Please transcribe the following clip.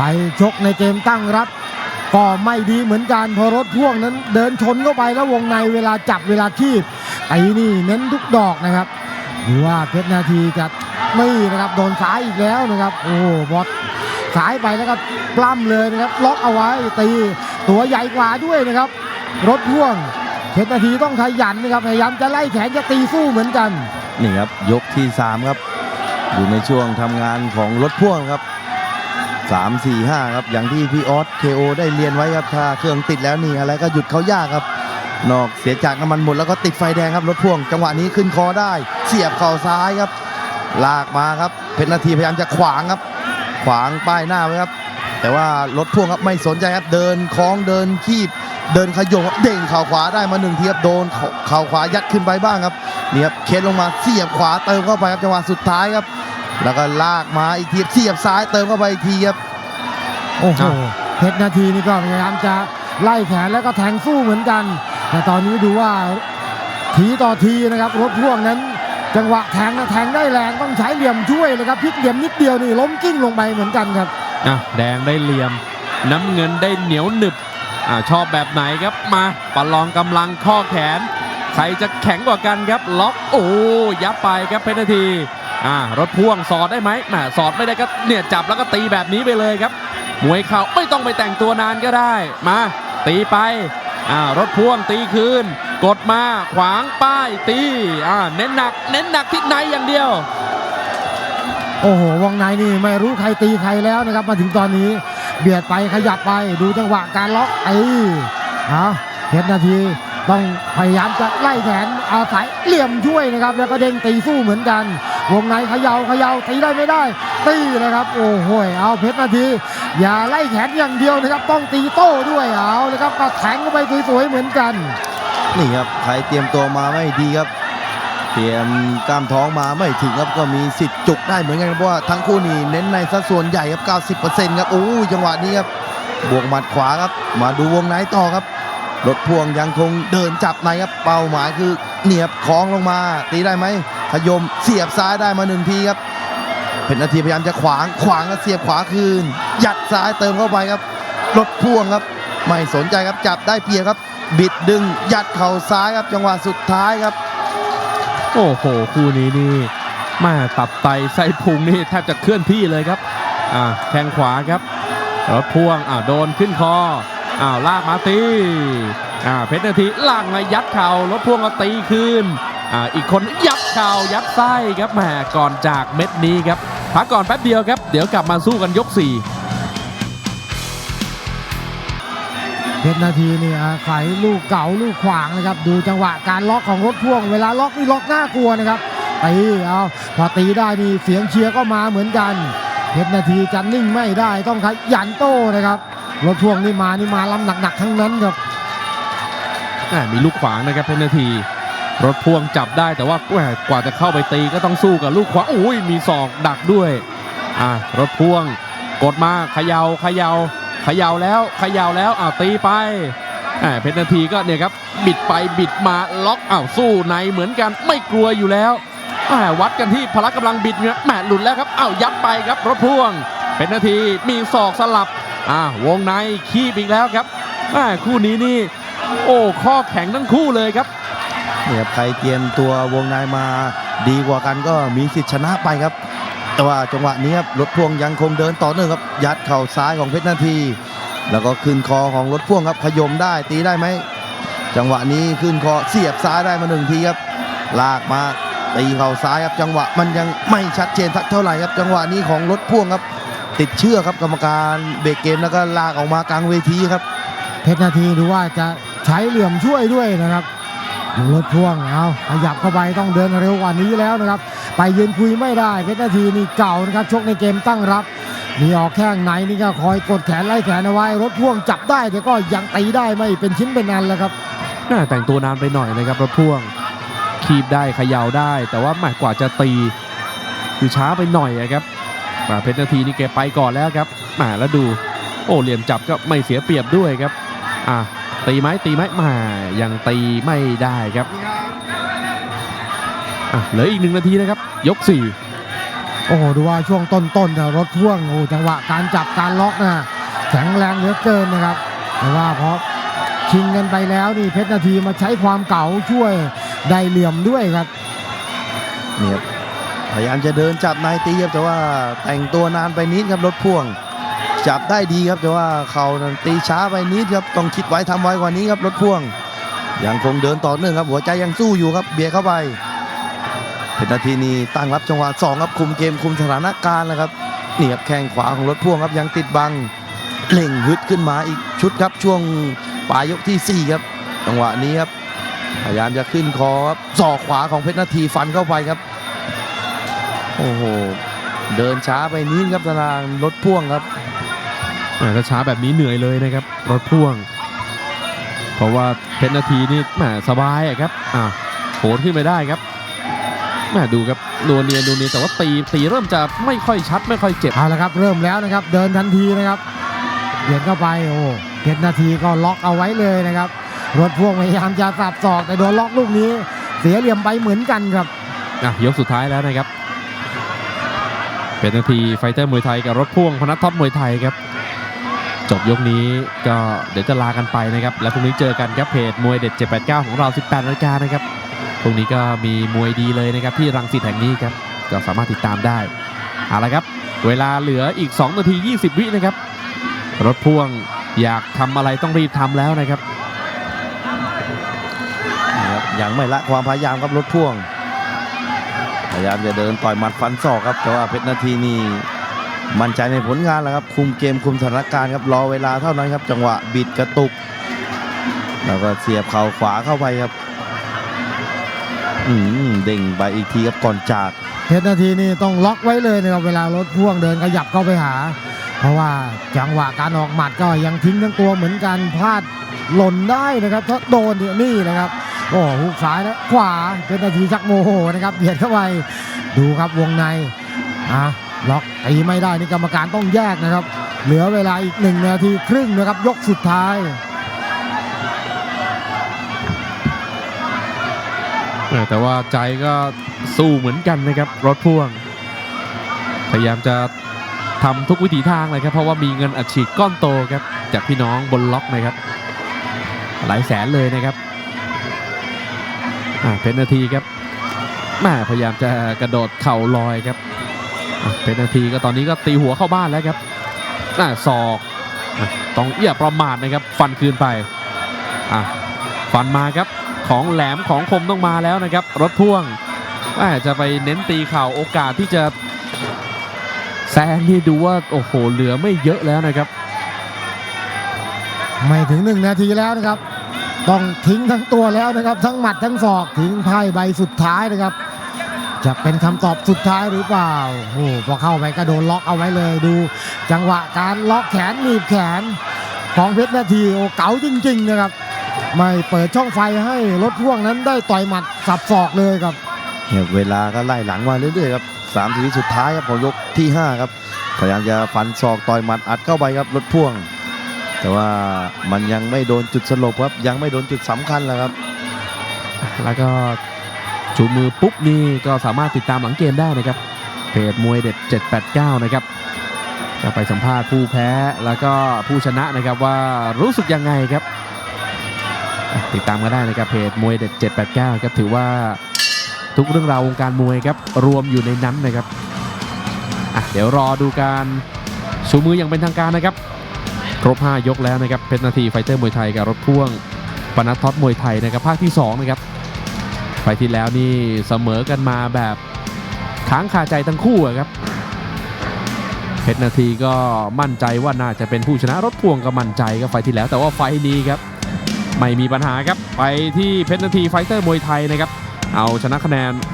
ไปชกในเกมตั้งรับ ก็ไม่ดีเหมือนกันเพอรถพ่วงนั้นเดินชนเข้าไปแล้ววงในเวลาจับเวลาคีบไอ้นี่เน้นทุกดอกนะครับดูว่าเพชรนาทีจะไม่นะครับโดนสายอีกแล้วนะครับ โอ้โหบอสสายไปแล้วก็ปล้ำเลยนะครับ ล็อกเอาไว้ตีตัวใหญ่กว่าด้วยนะครับ รถพ่วงเพชรนาทีต้องขยันนะครับพยายามจะไล่แขนจะตีสู้เหมือนกันนี่ครับยกที่3ครับอยู่ในช่วงทำงานของรถพ่วงครับ 3 4 5ครับอย่างที่พี่ออสเคโอได้เรียนไว้ครับถ้าเครื่องติดแล้วนี่อะไรก็หยุดเขายากครับ นอกเสียจากน้ำมันหมดแล้วก็ติดไฟแดงครับรถพ่วงจังหวะนี้ขึ้นคอได้ เสียบเข่าซ้ายครับ ลากมาครับ เพชรนาทีพยายามจะขวางครับ ขวางป้ายหน้าไว้ครับ แต่ว่ารถพ่วงครับไม่สนใจครับเดินคล้องเดินคีบ เดินขยงเด้งเข่าขวาได้มาหนึ่งทีครับโดนเข่าขวายัดขึ้นไปบ้างครับนี่ครับเค้นลงมาเสียบขวาเติมเข้าไปครับจังหวะสุดท้ายครับ แล้วก็ลากมาอีกทีเสียบซ้ายเติมเข้าไปอีกทีครับโอ้โหเพชรนาทีนี่ก็พยายามจะไล่แขนแล้วก็แทงสู้เหมือนกัน แต่ตอนนี้ดูว่าทีต่อทีนะครับรถพ่วงนั้น จังหวะแทงนะแทงได้แรงต้องใช้เหลี่ยมช่วยเลยครับพลิกเหลี่ยมนิดเดียวนี่ล้มกิ้งลงไปเหมือนกันครับอะแดงได้เหลี่ยม น้ำเงินได้เหนียวหนึบอ่าชอบแบบไหนครับมาประลองกำลังข้อแขน ใครจะแข็งกว่ากันครับ ล็อกโอ้ยับไปครับเพชรนาที อ่ารถพ่วงสอดได้ไหมแหมสอดไม่ได้ก็เนี่ยจับแล้วก็ตีแบบนี้ไปเลยครับ มวยเข่าไม่ต้องไปแต่งตัวนานก็ได้ มา ตีไปอ่ารถพ่วงตีคืน กดมาขวางป้ายตีอ่าเน้นหนัก เน้นหนักที่ในอย่างเดียว โอ้โหวงในนี่ไม่รู้ใครตีใครแล้วนะครับมาถึงตอนนี้ เบียดไปขยับไปดูจังหวะการล็อกไอ้เอาเพชรนาทีต้องพยายามจะไล่แขนอาศัยเหลี่ยมช่วยนะครับ แล้วก็เด้งตีสู้เหมือนกัน วงในเขยาเขยาตีได้ไม่ได้ ตีนะครับ โอ้โหเอาเพชรนาที อย่าไล่แขนอย่างเดียวนะครับ ต้องตีโต้ด้วยเอาเลยครับก็แทงเข้าไปสวยๆเหมือนกัน นี่ครับใครเตรียมตัวมาไม่ดีครับ เตรียมกล้ามท้องมาไม่ถึงครับก็มีสิทธิ์จุกได้เหมือนกันเพราะว่าทั้งคู่นี่เน้นในสัดส่วนใหญ่ครับ90%ครับโอ้ยจังหวะนี้ครับบวกหมัดขวาครับ มาดูวงในต่อครับรถพ่วงยังคงเดินจับในครับเป้าหมายคือเหนียบคล้องลงมา ตีได้ไหม ขยมเสียบซ้ายได้มาหนึ่งทีครับเพชรนาทีพยายามจะขวางขวางแล้วเสียบขวาคืน ยัดซ้ายเติมเข้าไปครับรถพ่วงครับ ไม่สนใจครับจับได้เปียครับ บิดดึงยัดเข่าซ้ายครับจังหวะสุดท้ายครับ โอ้โหคู่นี้นี่มาตับไตไส้พุงนี่แทบจะเคลื่อนที่เลยครับอ่าแข้งขวาครับรถพ่วงอ่าโดนขึ้นคออ้าวลากมาตีอ่าเพชรนาทีล่ากมายัดเข่ารถพ่วงก็ตีคืน อ่าอีกคนยัดเข่ายัดไส้ครับแหมก่อนจากเม็ดนี้ครับพักก่อนแป๊บเดียวครับ เดี๋ยวกลับมาสู้กันยก4เพชรนาทีนี่อาศัยลูกเก่าลูกขวางนะครับ ดูจังหวะการล็อกของรถพ่วง เวลาล็อกนี่ล็อกน่ากลัวนะครับตีเอาพอตีได้นี่เสียงเชียร์ก็มาเหมือนกัน เพชรนาทีจะนิ่งไม่ได้ต้องขยันโต้นะครับรถพ่วงนี่มานี่มาลำหนักๆทั้งนั้นครับอ่ามีลูกขวางนะครับเพชรนาที รถพ่วงจับได้แต่ว่ากว่าจะเข้าไปตีก็ต้องสู้กับลูกขวาโอ้ยมีศอกดักด้วยอ่ารถพ่วงกดมาเขยา่าเขยา่าเขย่าแล้วเขย่าแล้วอ้าวตีไปอ่าเพชรนาทีก็เนี่ยครับบิดไปบิดมาล็อกอ้าวสู้ในเหมือนกันไม่กลัวอยู่แล้วอ่าวัดกันที่พละกำลังบิดเนี่ยแหมหลุดแล้วครับอ้าวยัดไปครับรถพ่วงเพชรนาทีมีศอกสลับอ่าวงในคีบอีกแล้วครับอ่าคู่นี้นี่โอ้ข้อแข็งทั้งคู่เลยครับ เนี่ยใครเตรียมตัววงในมาดีกว่ากันก็มีสิทธิ์ชนะไปครับ แต่ว่าจังหวะนี้ครับรถพ่วงยังคงเดินต่อเนื่องครับ ยัดเข่าซ้ายของเพชรนาที แล้วก็ขึ้นคอของรถพ่วงครับขยมได้ตีได้ไหมจังหวะนี้ขึ้นคอเสียบซ้ายได้มาหนึ่งทีครับ ลากมาตีเข่าซ้ายครับจังหวะมันยังไม่ชัดเจนสักเท่าไหร่ครับ จังหวะนี้ของรถพ่วงครับ ติดเชือกครับกรรมการเบรกเกมแล้วก็ลากออกมากลางเวทีครับ เพชรนาทีดูว่าจะใช้เหลี่ยมช่วยด้วยนะครับ รถพ่วงเอาขยับเข้าไปต้องเดินเร็วกว่านี้แล้วนะครับ ไปยืนคุยไม่ได้เพชรนาทีนี่เก่านะครับชกในเกมตั้งรับ มีออกแข้งไหนนี่ก็คอยกดแขนไล่แขนเอาไว้รถพ่วงจับได้แต่ก็ยังตีได้ไม่เป็นชิ้นเป็นอันแล้วครับน่าแต่งตัวนานไปหน่อยนะครับรถพ่วงคีบได้เขย่าได้ แต่ว่าแหมกว่าจะตีคือช้าไปหน่อยอะครับอ่าเพชรนาทีนี่แกไปก่อนแล้วครับแหมาแล้วดู โอ้เหลี่ยมจับก็ไม่เสียเปรียบด้วยครับอ่า ตีไหมตีไหมแหมายังตีไม่ได้ครับอะเหลืออีกหนึ่งนาทีนะครับ ยกสี่โอ้โหดูว่าช่วงต้นๆเนี่ยรถพ่วงโอ้โหจังหวะการจับการล็อกนะแข็งแรงเหลือเกินนะครับ แต่ว่าพอชิงกันไปแล้วนี่เพชรนาทีมาใช้ความเก่าช่วยได้เหลี่ยมด้วยครับนี่ครับพยายามจะเดินจับนายตีครับแต่ว่าแต่งตัวนานไปนิดครับรถพ่วง จับได้ดีครับแต่ว่าเขานั้นตีช้าไปนิดครับต้องคิดไว้ทำไว้กว่านี้ครับรถพ่วงยังคงเดินต่อเนื่องครับหัวใจยังสู้อยู่ครับเบียดเข้าไปเป็นนาทีนี้ตั้งรับจังหวะสองครับคุมเกมคุมสถานการณ์แล้วครับนี่ครับแข้งขวาของรถพ่วงครับยังติดบังเล่งฮึดขึ้นมาอีกชุดครับช่วงปลายยกที่สี่ครับจังหวะนี้ครับพยายามจะขึ้นคอครับศอกขวาของเพชรนาทีฟันเข้าไปครับโอ้โหเดินช้าไปนิดครับทางรถพ่วงครับ ถ้าช้าแบบนี้เหนื่อยเลยนะครับ รถพ่วง เพราะว่าเพชรนาทีนี่แหมสบายอะครับอ่าโหนขึ้นไปได้ครับแหมดูครับนวลเนียนดูเนียนแต่ว่าตีตีเริ่มจะไม่ค่อยชัดไม่ค่อยเจ็บเอาละครับ เริ่มแล้วนะครับ เดินทันทีนะครับเบียดเข้าไปโอ้เพชรนาทีก็ล็อกเอาไว้เลยนะครับ รถพ่วงพยายามจะสับศอกแต่โดนล็อกลูกนี้ เสียเหลี่ยมไปเหมือนกันครับอะยกสุดท้ายแล้วนะครับ เป็นนาทีไฟเตอร์มวยไทยกับรถพ่วงพนัทท็อปมวยไทยครับ จบยกนี้ก็เดี๋ยวจะลากันไปนะครับ แล้วพรุ่งนี้เจอกันครับเพจมวยเด็ด 789 ของเรา 18นาฬิกานะครับพรุ่งนี้ก็มีมวยดีเลยนะครับที่รังสิตแห่งนี้ครับก็สามารถติดตามได้เอาละครับ เวลาเหลืออีก 2 นาที 20 วินะครับ รถพ่วงอยากทำอะไรต้องรีบทำแล้วนะครับยังไม่ละความพยายามครับรถพ่วง พยายามจะเดินต่อยหมัดฟันศอกครับ แต่ว่าเพชรนาทีนี่ มั่นใจในผลงานแล้วครับ คุมเกมคุมสถานการณ์ครับรอเวลาเท่านั้นครับ จังหวะบิดกระตุก แล้วก็เสียบเข่าขวาเข้าไปครับ อืมเด้งไปอีกทีครับก่อนจากเพชรนาทีนี่ต้องล็อกไว้เลยนะครับเวลารถพ่วงเดินขยับเข้าไปหา เพราะว่าจังหวะการออกหมัดก็ยังทิ้งทั้งตัวเหมือนกันพลาดหล่นได้นะครับ ถ้าโดนเนี่ยนี่นะครับโอ้หุกซ้ายแล้วขวาเพชรนาทีชักโมโหนะครับเบียดเข้าไปดูครับวงในอะ ล็อกตีไม่ได้นี่กรรมการต้องแยกนะครับ เหลือเวลาอีกหนึ่งนาทีครึ่งนะครับ ยกสุดท้ายแต่ว่าใจก็สู้เหมือนกันนะครับ รถพ่วง พยายามจะทำทุกวิถีทางเลยครับ เพราะว่ามีเงินอัดฉีดก้อนโตครับ จากพี่น้องบนล็อกนะครับ หลายแสนเลยนะครับเพชรนาทีครับแม่พยายามจะกระโดดเข่าลอยครับ เพชรนาทีก็ตอนนี้ก็ตีหัวเข้าบ้านแล้วครับน่าศอกอต้องอย่าประมาทนะครับ ฟันคืนไปอะฟันมาครับของแหลมของคมต้องมาแล้วนะครับ รถพ่วงว่าจะไปเน้นตีเข่าโอกาสที่จะแซงนี่ดูว่าโอ้โหเหลือไม่เยอะแล้วนะครับ ไม่ถึงหนึ่งนาทีแล้วนะครับ ต้องทิ้งทั้งตัวแล้วนะครับ ทั้งหมัดทั้งศอกทิ้งไพ่ใบสุดท้ายนะครับ จะเป็นคำตอบสุดท้ายหรือเปล่าโอ้โหพอเข้าไปก็โดนล็อกเอาไว้เลยดู จังหวะการล็อกแขนหนีบแขนของเพชรนาทีโอ้เก๋าจริง ๆ นะครับ ไม่เปิดช่องไฟให้รถพ่วงนั้นได้ต่อยหมัดสับศอกเลยครับเนี่ยเวลาก็ไล่หลังมาเรื่อยๆครับสามทีสุดท้ายครับของยกที่ห้าครับพยายามจะฟันศอกต่อยหมัดอัดเข้าไปครับรถพ่วง แต่ว่ามันยังไม่โดนจุดสลบครับยังไม่โดนจุดสำคัญแล้วครับ แล้วก็ ชูมือปุ๊บนี่ก็สามารถติดตามหลังเกมได้นะครับเพจมวยเด็ด 789 นะครับจะไปสัมภาษณ์ผู้แพ้แล้วก็ผู้ชนะนะครับว่ารู้สึกยังไงครับ ติดตามก็ได้นะครับเพจมวยเด็ด 789 ครับถือว่าทุกเรื่องราววงการมวยครับรวมอยู่ในนั้นนะครับอะเดี๋ยวรอดูการชูมืออย่างเป็นทางการนะครับ ครบ 5 ยกแล้วนะครับเพชรนาทีไฟเตอร์มวยไทยกับรถพ่วงปนัทท็อปมวยไทยนะครับภาคที่2นะครับ ฟที่แล้วนี่เสมอกันมาแบบค้างคาใจทั้งคู่ครับเพชรนาทีก็มั่นใจว่าน่าจะเป็นผู้ชนะรถพ่วงก็มั่นใจก็ไฟที่แล้ว แต่ว่าไฟนี้ครับไม่มีปัญหาครับไปที่เพชรนาทีไฟเตอร์มวยไทยนะครับเอาชนะคะแนน